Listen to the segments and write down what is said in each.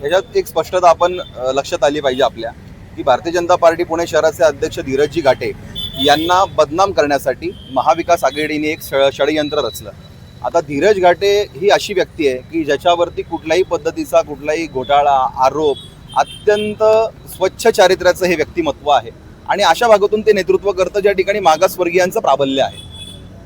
ह्याच्यात एक स्पष्टता आपण लक्षात आली पाहिजे आपल्या की भारतीय जनता पार्टी पुणे शहराचे अध्यक्ष धीरजजी घाटे यांना बदनाम करण्यासाठी महाविकास आघाडीने एक ष- षडयंत्र रचलं. आता धीरज घाटे ही अशी व्यक्ती आहे की ज्याच्यावरती कुठल्याही पद्धतीचा कुठलाही घोटाळा आरोप अत्यंत स्वच्छ चारित्र्याचं हे व्यक्तिमत्व आहे. आणि अशा भागातून ते नेतृत्व करतं ज्या ठिकाणी मागासवर्गीयांचं प्राबल्य आहे.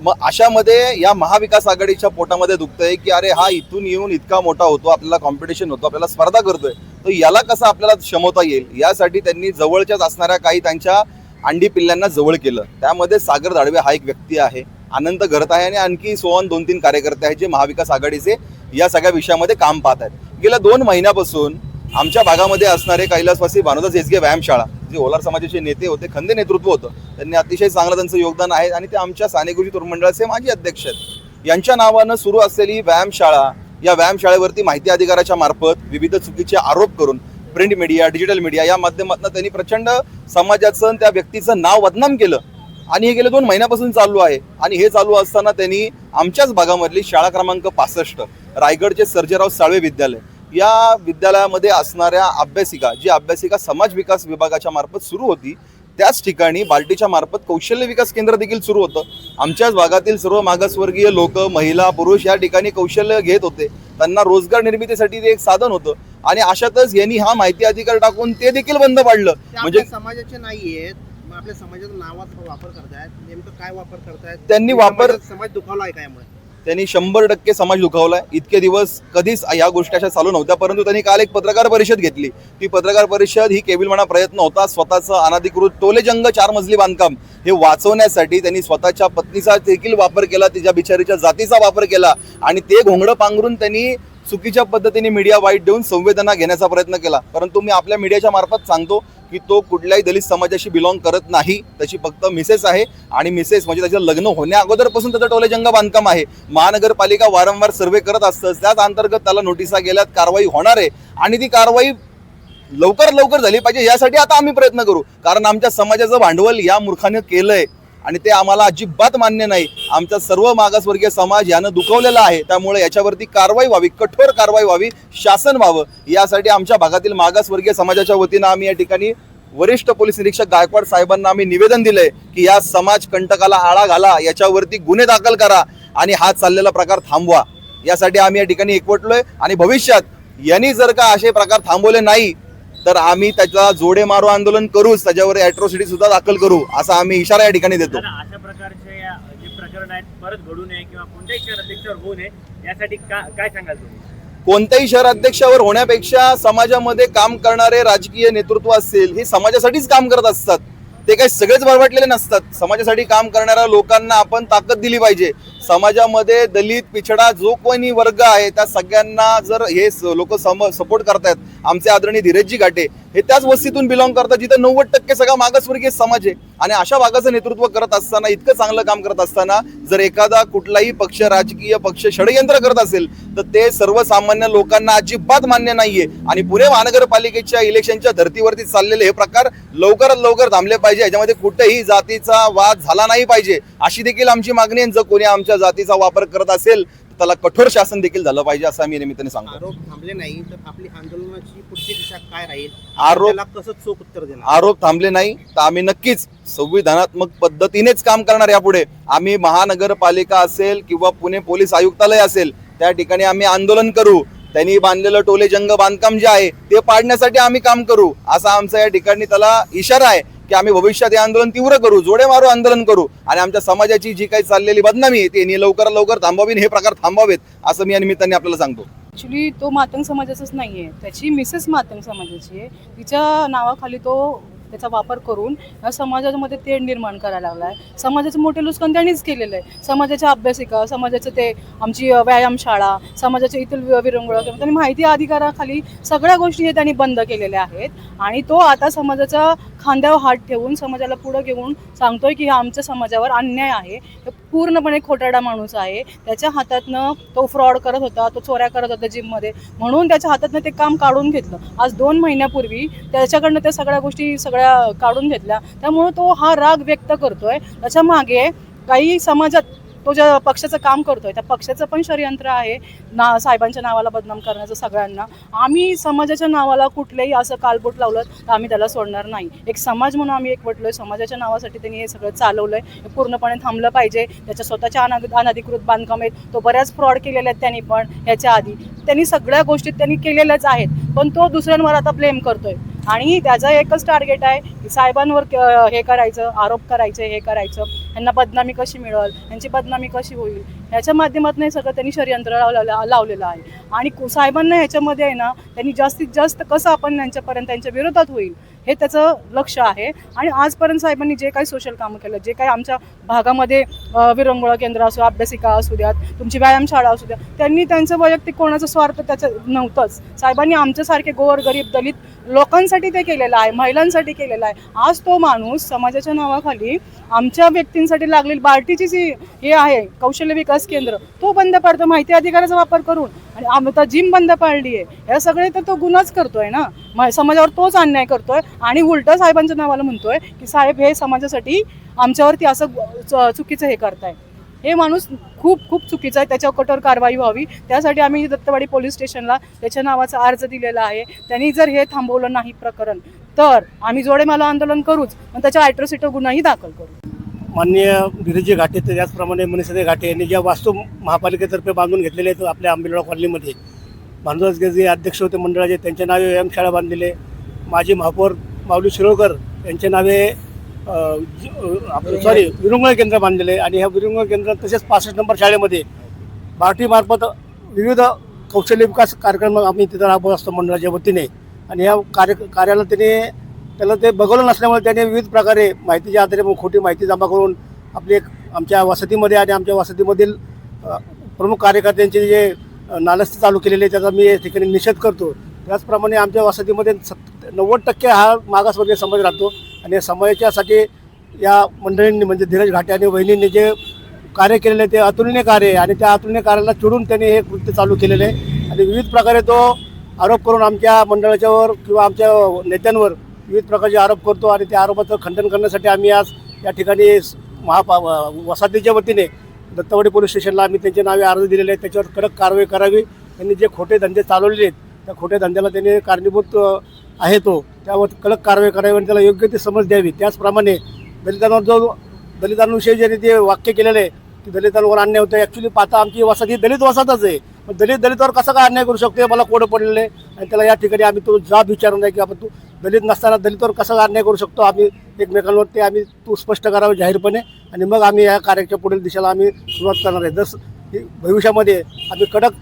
मग अशामध्ये या महाविकास आघाडीच्या पोटामध्ये दुखतंय की अरे हा इथून येऊन इतका मोठा होतो आपल्याला कॉम्पिटिशन होतो आपल्याला स्पर्धा करतोय. तर याला कसं आपल्याला क्षमता येईल? यासाठी त्यांनी जवळच्याच असणाऱ्या काही त्यांच्या अंडी पिल्ल्यांना जवळ केलं. त्यामध्ये सागर दाडवे हा एक व्यक्ती आहे आनंद घरत आहे आणि आणखी सोहन दोन तीन कार्यकर्ते आहेत जे महाविकास आघाडीचे या सगळ्या विषयामध्ये काम पाहत आहेत. गेल्या दोन महिन्यापासून आमच्या भागामध्ये असणारे कैलासवासी भानुदास एसगे व्यायामशाळा जे ओलार समाजाचे नेते होते खंदे नेतृत्व होतं. त्यांनी अतिशय चांगलं त्यांचं योगदान आहे आणि ते आमच्या सानेगुरुजी तरुण मंडळाचे माजी अध्यक्ष आहेत. यांच्या नावानं सुरू असलेली व्यायामशाळा या व्यायामशाळेवरती माहिती अधिकाराच्या मार्फत विविध चुकीचे आरोप करून प्रिंट मीडिया डिजिटल मीडिया या माध्यमातून त्यांनी प्रचंड समाजाचं आणि त्या व्यक्तीचं नाव बदनाम केलं. आणि हे गेले दोन महिन्यापासून चालू आहे. आणि हे चालू असताना त्यांनी आमच्याच भागामधली शाळा क्रमांक पासष्ट रायगडचे सर्जेराव साळवे विद्यालय या विद्यालयामध्ये असणाऱ्या अभ्यासिका जी अभ्यासिका समाज विकास विभागाच्या मार्फत सुरू होती त्याच ठिकाणी बाल्टीच्या मार्फत कौशल्य विकास केंद्र देखील सुरू होतं. आमच्याच भागातील सर्व मागासवर्गीय लोक महिला पुरुष या ठिकाणी कौशल्य घेत होते. त्यांना रोजगार निर्मितीसाठी ते एक साधन होतं. आणि अशातच यांनी हा माहिती अधिकार टाकून ते देखील बंद पाडलं. म्हणजे समाजाचे नाहीयेत मग आपल्या समाजाच्या नावाचा वापर करतायत नेमकं काय वापर करतायत? त्यांनी वापर- समाज दुखावला आहे काय त्यांनी शंभर टक्के समाज दुखावलाय. इतके दिवस कधीच या गोष्टी अशा चालू नव्हत्या परंतु त्यांनी काल एक पत्रकार परिषद घेतली. ती पत्रकार परिषद ही केविलमणा प्रयत्न होता स्वतःचं अनाधिकृत टोलेजंग चार मजली बांधकाम हे वाचवण्यासाठी त्यांनी स्वतःच्या पत्नीचा देखील वापर केला तिच्या बिचारीच्या जातीचा वापर केला आणि ते घोंगडं पांघरून त्यांनी चुकीच्या पद्धतीने मीडिया वाईट देऊन संवेदना घेण्याचा प्रयत्न केला. परंतु मी आपल्या मीडियाच्या मार्फत सांगतो की तो कुठल्याही दलित समाजाशी बिलॉंग करत नाही. त्याची फक्त मिसेस आहे आणि मिसेस म्हणजे त्याचं लग्न होण्या अगोदरपासून त्याचं टोलेजंग बांधकाम आहे. महानगरपालिका वारंवार सर्वे करत असतं त्याच अंतर्गत त्याला नोटिसा गेल्यात कारवाई होणार आहे आणि ती कारवाई लवकर लवकर झाली पाहिजे यासाठी आता आम्ही प्रयत्न करू. कारण आमच्या समाजाचं भांडवल या मूर्खाने केलंय. आणि ते आम्हाला अजिबात मान्य नाही. आमचा सर्व मागासवर्गीय समाज यानं दुखवलेला आहे. त्यामुळे याच्यावरती कारवाई व्हावी कठोर कारवाई व्हावी शासन व्हावं यासाठी आमच्या भागातील मागासवर्गीय समाजाच्या वतीनं आम्ही या ठिकाणी वरिष्ठ पोलीस निरीक्षक गायकवाड साहेबांना आम्ही निवेदन दिलंय की या समाज कंटकाला आळा घाला याच्यावरती गुन्हे दाखल करा आणि हा चाललेला प्रकार थांबवा. यासाठी आम्ही या ठिकाणी एकवटलोय आणि भविष्यात यांनी जर का असे प्रकार थांबवले नाही तर आम्ही त्याचा जोडे मारो आंदोलन करूच त्याच्यावर अॅट्रॉसिटी सुद्धा दाखल करू असा आम्ही इशारा या ठिकाणी देतो. अशा प्रकारचे जे प्रकरण आहेत परत घडू नये किंवा कोणत्याही शहर अध्यक्षावर होऊ नये यासाठी काय सांगाल तुम्ही? कोणत्याही शहर अध्यक्षावर होण्यापेक्षा समाजामध्ये काम करणारे राजकीय नेतृत्व असेल हे समाजासाठीच काम करत असतात. ते काही सगळेच बरवाटलेले नसतात. समाजासाठी काम करणाऱ्या लोकांना आपण ताकद दिली पाहिजे. समाजामध्ये दलित पिछडा जो कोणी वर्ग आहे त्या सगळ्यांना जर हे लोक सम सपोर्ट करतायत आमचे आदरणीय धीरजजी घाटे हे त्याच वस्तीतून बिलॉंग करतात जिथं नव्वद टक्के सगळा मागासवर्गीय समाज आहे. आणि अशा भागाचं नेतृत्व करत असताना इतकं चांगलं काम करत असताना जर एखादा कुठलाही पक्ष राजकीय पक्ष षडयंत्र करत असेल तर ते सर्वसामान्य लोकांना अजिबात मान्य नाहीये. आणि पुणे महानगरपालिकेच्या इलेक्शनच्या धर्तीवरती चाललेले हे प्रकार लवकरात लवकर थांबले पाहिजे. याच्यामध्ये कुठेही जातीचा वाद झाला नाही पाहिजे. अशी देखील आमची मागणी आहे. जर कोणी आमच्या जातीचा वापर करत असेल तर त्याला कठोर शासन देखील झालं पाहिजे असं आम्ही निमित्ताने सांगतो आरोप थांबले नाही तर आपली आंदोलनाची पुढची दिशा काय राहील? आरोप- त्याला कसं चोख उत्तर देणार? आरोप थांबले नाही तर आम्ही नक्कीच संविधानात्मक पद्धतीनेच काम करणार यापुढे. आम्ही महानगरपालिका असेल किंवा पुणे पोलीस आयुक्तालय असेल त्या ठिकाणी आम्ही आंदोलन करू. त्यांनी बांधलेलं टोले जंग बांधकाम जे आहे ते पाडण्यासाठी आम्ही काम करू. असा आमचा या ठिकाणी त्याला इशारा आहे. की आम्ही भविष्यात हे आंदोलन तीव्र करू जोडे मारू आंदोलन करू. आणि आमच्या समाजाची जी काही चाललेली बदनामी आहे ती लवकरात लवकर थांबावी हे प्रकार थांबावेत असं मी या निमित्ताने आपल्याला सांगतो. ॲक्च्युली तो मातंग समाजाचाच नाही आहे त्याची मिसेस मातंग समाजाची आहे. तिच्या नावाखाली तो त्याचा वापर करून या समाजामध्ये तेढ निर्माण करायला लागला आहे समाजाचं मोठे नुकसान त्यांनीच केलेलं आहे. समाजाच्या अभ्यासिका समाजाचं ते आमची व्यायामशाळा समाजाच्या इतर वि- विरंगुळा किंवा त्यांनी माहिती अधिकाराखाली सगळ्या गोष्टी हे त्यांनी बंद केलेल्या आहेत. आणि तो आता समाजाच्या खांद्यावर हात ठेवून समाजाला पुढं घेऊन सांगतोय की हा आमच्या समाजावर अन्याय आहे. पूर्णपणे खोटारडा माणूस आहे. त्याच्या हातातनं तो फ्रॉड करत होता तो चोऱ्या करत होता जिममध्ये म्हणून त्याच्या हातातनं ते काम काढून घेतलं. आज दोन महिन्यापूर्वी त्याच्याकडनं त्या सगळ्या गोष्टी सगळ्या काढून घेतल्या. त्यामुळं तो हा राग व्यक्त करतोय. त्याच्यामागे काही समाजात तो ज्या पक्षाचं काम करतोय त्या पक्षाचं पण षडयंत्र आहे ना साहेबांच्या नावाला बदनाम करण्याचं सगळ्यांना. आम्ही समाजाच्या नावाला कुठलेही असं कालबोट लावलं तर आम्ही त्याला सोडणार नाही. एक समाज म्हणून आम्ही एकवटलोय समाजाच्या नावासाठी त्यांनी हे सगळं चालवलंय. हे पूर्णपणे थांबलं पाहिजे. त्याच्या स्वतःच्या अना अनधिकृत बांधकाम आहेत. तो बऱ्याच फ्रॉड केलेले आहेत त्यांनी पण ह्याच्या आधी. त्यांनी सगळ्या गोष्टी त्यांनी केलेल्याच आहेत पण तो दुसऱ्यांवर आता ब्लेम करतोय. आणि त्याचं एकच टार्गेट आहे साहेबांवर क- हे करायचं आरोप करायचे हे करायचं. यांना बदनामी कशी मिळेल? यांची बदनामी कशी होईल? ह्याच्या माध्यमातून हे सगळं त्यांनी षडयंत्र लावलेलं लावलेलं आहे. आणि कु- साहेबांना ह्याच्यामध्ये आहे ना त्यांनी जास्तीत जास्त कसं आपण त्यांच्यापर्यंत त्यांच्या विरोधात होईल हे त्याचं लक्ष आहे. आणि आजपर्यंत साहेबांनी जे काही सोशल कामं केलं जे काही आमच्या भागामध्ये विरंगुळा केंद्र असो अभ्यासिका असू द्यात तुमची व्यायामशाळा असू द्या त्यांनी त्यांचं वैयक्तिक कोणाचं स्वार्थ त्याचं नव्हतंच. साहेबांनी आमच्यासारखे गोवर गरीब दलित लोकांसाठी ते केलेलं आहे महिलांसाठी केलेलं आहे. आज तो माणूस समाजाच्या नावाखाली आमच्या व्यक्तींसाठी लागलेली बार्टीची जी हे आहे कौशल्य विकास केंद्र तो बंद पाडतो. माहिती अधिकाराचा वापर करून. आणि आता जिम बंद पाडली आहे. या सगळे तर तो गुन्हाच करतोय ना? समाजावर तोच अन्याय करतोय. आणि उलट साहेबांच्या नावाला म्हणतोय की साहेब हे समाजासाठी आमच्यावरती असं चुकीचं हे करताय. हे माणूस खूप खूप चुकीचा आहे. त्याच्यावर कठोर कारवाई व्हावी. त्यासाठी आम्ही दत्तवाडी पोलीस स्टेशनला त्याच्या नावाचा अर्ज दिलेला आहे. त्यांनी जर हे थांबवलं नाही प्रकरण तर आम्ही जोडेमाला आंदोलन करूच. पण त्याच्या ॲट्रोसिटी गुन्हाही दाखल करू. माननीय धीरजी घाटे तर त्याचप्रमाणे मनीषादे घाटे यांनी ज्या वास्तू महापालिकेतर्फे बांधून घेतलेले आहेत आपल्या आंबेलवाडा कॉलनीमध्ये. बांधवाज जे अध्यक्ष होते मंडळाचे त्यांच्या नावे व्यायामशाळा बांधलेले. माजी महापौर माऊली शिरोळकर यांच्या नावे सॉरी विरुंगळ केंद्र बांधलेले. आणि ह्या विरुंगळ केंद्र तसेच पासष्ट नंबर शाळेमध्ये बार्टीमार्फत विविध कौशल्य विकास कार्यक्रम आम्ही तिथं राबवत असतो मंडळाच्या वतीने. आणि ह्या कार्य कार्याला त्याने त्याला ते बघवलं नसल्यामुळे त्याने विविध प्रकारे माहितीच्या आधारे खोटी माहिती जमा करून आपली एक आमच्या वसतीमध्ये आणि आमच्या वसतीमधील प्रमुख कार्यकर्त्यांचे जे अ, चालू केलेले आहे, त्याचा मी या ठिकाणी निषेध करतो. त्याचप्रमाणे आमच्या वसतीमध्ये सत् नव्वद टक्के हा मागासवर्गीय समाज राहतो आणि या समाजाच्यासाठी या मंडळींनी म्हणजे धीरज घाटे आणि वहिनींनी जे कार्य केलेलं आहे ते अतुलनीय कार्य आहे आणि त्या अतुलनीय कार्याला चिडून त्यांनी हे कृत्य चालू केलेलं आहे. आणि विविध प्रकारे तो आरोप करून आमच्या मंडळाच्यावर किंवा आमच्या नेत्यांवर विविध प्रकारचे आरोप करतो आणि त्या आरोपाचं खंडन करण्यासाठी आम्ही आज या ठिकाणी महापा वसाहतीच्या वतीने दत्तवाडी पोलीस स्टेशनला आम्ही त्यांचे नावे अर्ज दिलेले आहेत. त्याच्यावर कडक कारवाई करावी. त्यांनी जे खोटे धंदे चालवलेले आहेत त्या खोट्या धंद्याला त्यांनी कारणीभूत आहे तो. त्यावर कडक कारवाई करावी आणि त्याला योग्य ती समज द्यावी. त्याचप्रमाणे दलितांवर जो दलितांविषयी जे ते वाक्य केलेलं आहे की दलितांवर अन्याय होतं ॲक्च्युली पाहता आमची वसाहत ही दलित वसाहतच आहे. दलित दलितावर कसा काय अन्याय करू शकतो? मला कोडं पडलेलं आहे. आणि त्याला या ठिकाणी आम्ही तो जाब विचारून आहे की आपण तू दलित नसताना दलितावर कसा अन्याय करू शकतो? आम्ही एकमेकांवर ते आम्ही तू स्पष्ट करावं जाहीरपणे. आणि मग आम्ही या कार्याच्या पुढील दिशेला आम्ही सुरुवात करणार आहे. जस भविष्यामध्ये आम्ही कडक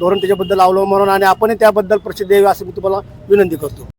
धोरण त्याच्याबद्दल अवलंबून म्हणून आणि आपणही त्याबद्दल प्रसिद्ध द्यावी असं मी तुम्हाला विनंती करतो.